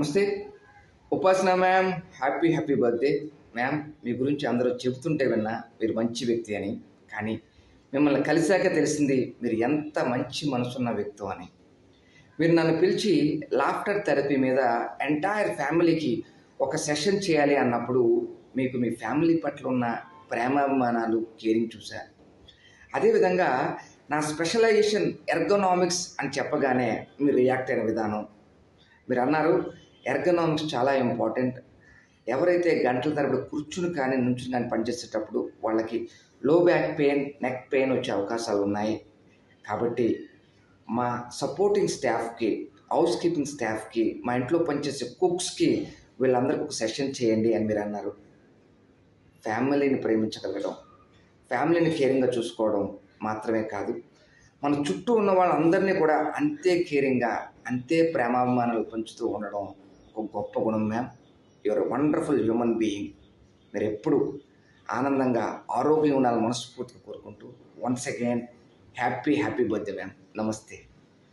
నమస్తే. Upasana ma'am happy happy birthday. Ma'am మీ గురించి అందరూ చెబుతుంటే విన్నా మీరు మంచి వ్యక్తి అని. కానీ మిమ్మల్ని కలిశాక తెలిసింది మీరు ఎంత మంచి మనసున్న వ్యక్తి అని. మీరు నన్ను పిలిచి లాఫ్టర్ థెరపీ మీద ఎంటైర్ ఫ్యామిలీకి ఒక సెషన్ చేయాలి అన్నప్పుడు మీకు మీ ఫ్యామిలీ పట్ల ఉన్న ప్రేమాభిమానాలు కేరింగ్ చూశారు అదేవిధంగా నా స్పెషలైజేషన్ ఎర్గోనామిక్స్ అని చెప్పగానే మీరు రియాక్ట్ అయిన విధానం. మీరు అన్నారు ఎర్గనామిక్స్ చాలా ఇంపార్టెంట్ ఎవరైతే గంటల తరబడి కూర్చుని కానీ నుంచుని కానీ పనిచేసేటప్పుడు వాళ్ళకి లో బ్యాక్ పెయిన్ నెక్ పెయిన్ వచ్చే అవకాశాలు ఉన్నాయి. కాబట్టి మా సపోర్టింగ్ స్టాఫ్కి హౌస్ కీపింగ్ స్టాఫ్కి మా ఇంట్లో పనిచేసే కుక్స్కి వీళ్ళందరికీ ఒక సెషన్ చేయండి అని మీరు అన్నారు. ఫ్యామిలీని ప్రేమించగలగడం ఫ్యామిలీని కేరింగ్గా చూసుకోవడం మాత్రమే కాదు. మన చుట్టూ ఉన్న వాళ్ళందరినీ కూడా అంతే కేరింగ్గా అంతే ప్రేమాభిమానాలు పంచుతూ ఉండడం ఒక గొప్ప గుణం ma'am your wonderful human being మీరు ఎప్పుడు ఆనందంగా ఆరోగ్యంగా ఉండాలని మనస్ఫూర్తిగా కోరుకుంటూ once again happy happy birthday ma'am నమస్తే.